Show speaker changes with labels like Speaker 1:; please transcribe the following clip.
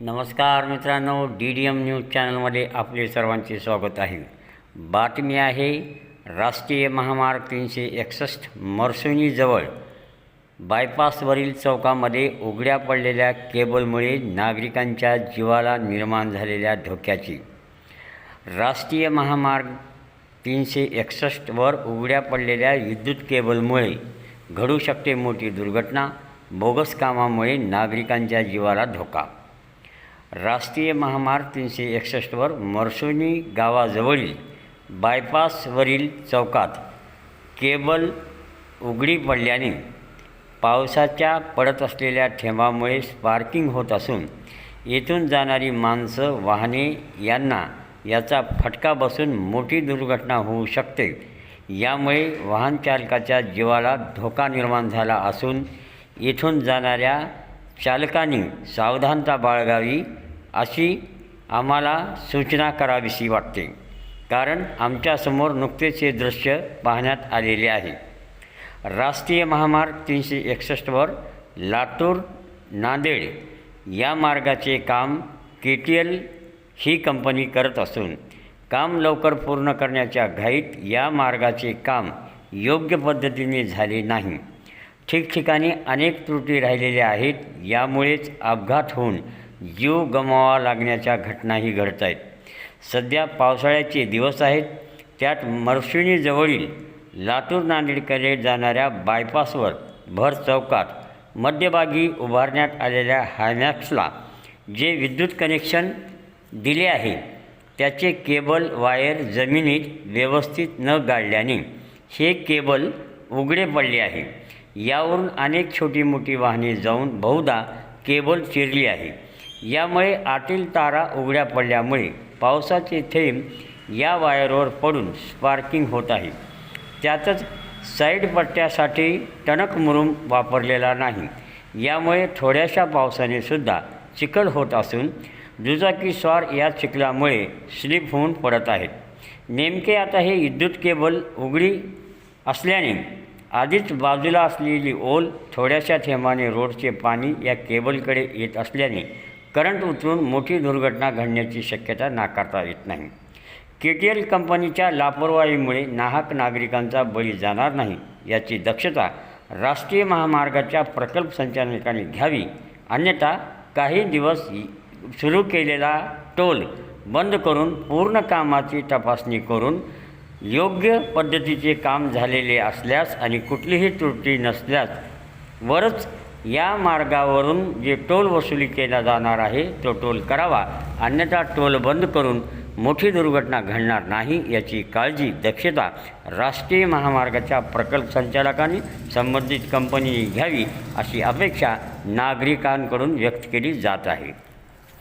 Speaker 1: नमस्कार मित्रांनो D D M news चॅनलमध्ये आपले सर्वांचे स्वागत आहे. बातमी आहे राष्ट्रीय महामार्ग तीनशे एकसष्ट मरसुनीजवळ बायपासवरील चौकामध्ये उघड्या पडलेल्या केबलमुळे नागरिकांच्या जीवाला निर्माण झालेल्या धोक्याची. राष्ट्रीय महामार्ग तीनशे एकसष्टवर उघड्या पडलेल्या विद्युत केबलमुळे घडू शकते मोठी दुर्घटना बोगस कामामुळे नागरिकांच्या जीवाला धोका. राष्ट्रीय महामार्ग तीनशे एकसष्टवर मरसोनी गावाजवळील बायपासवरील चौकात केबल उघडी पडल्याने पावसाच्या पडत असलेल्या थेंबामुळे स्पार्किंग होत असून येथून जाणारी माणसं वाहने यांना याचा फटका बसून मोठी दुर्घटना होऊ शकते. यामुळे वाहनचालकाच्या जीवाला धोका निर्माण झाला असून येथून जाणाऱ्या चालकांनी सावधानता बाळगावी अशी आम्हाला सूचना करावीशी वाटते. कारण आमच्यासमोर नुकतेच हे दृश्य पाहण्यात आलेले आहे. राष्ट्रीय महामार्ग तीनशे एकसष्टवर लातूर नांदेड या मार्गाचे काम के टी एल ही कंपनी करत असून काम लवकर पूर्ण करण्याच्या घाईत या मार्गाचे काम योग्य पद्धतीने झाले नाही. ठिकठिकाणी अनेक त्रुटी राहिलेल्या आहेत. यामुळेच अपघात होऊन जीव गमवावा लागण्याच्या घटनाही घडत आहेत. सध्या पावसाळ्याचे दिवस आहेत. त्यात मर्शिणीजवळील लातूर नांदेडकडे जाणाऱ्या बायपासवर भर चौकात मध्यभागी उभारण्यात आलेल्या हायमॅक्सला जे विद्युत कनेक्शन दिले आहे त्याचे केबल वायर जमिनीत व्यवस्थित न गाळल्याने हे केबल उघडे पडले आहे. यावरून अनेक छोटी मोठी वाहने जाऊन बहुधा केबल चिरली आहे. यामुळे आतील तारा उघड्या पडल्यामुळे पावसाचे थेंब या वायरवर पडून स्पार्किंग होत आहे. त्यातच साईड पट्ट्यासाठी टणक मुरुम वापरलेला नाही. यामुळे थोड्याशा पावसाने सुद्धा चिखल होत असून दुचाकी स्वार या चिखलामुळे स्लिप होऊन पडत आहेत. नेमके आता हे विद्युत केबल उघडी असल्याने आधीच बाजूला असलेली ओल थोड्याशा थेंबाने रोडचे पाणी या केबलकडे येत असल्याने करंट उतरून मोठी दुर्घटना घडण्याची शक्यता नाकारता येत नाही. के टी एल कंपनीच्या लापरवाहीमुळे नाहक नागरिकांचा बळी जाणार नाही याची दक्षता राष्ट्रीय महामार्गाच्या प्रकल्प संचालकांनी घ्यावी. अन्यथा काही दिवस सुरू केलेला टोल बंद करून पूर्ण कामाची तपासणी करून योग्य पद्धतीचे काम झालेले असल्यास आणि कुठलीही त्रुटी नसल्यास वरच या मार्गावरून जे टोल वसुली केला जाणार आहे तो टोल करावा. अन्यथा टोल बंद करून मोठी दुर्घटना घडणार नाही याची काळजी दक्षता राष्ट्रीय महामार्गाच्या प्रकल्प संचालकांनी संबंधित कंपनीने घ्यावी अशी अपेक्षा नागरिकांकडून व्यक्त केली जात आहे.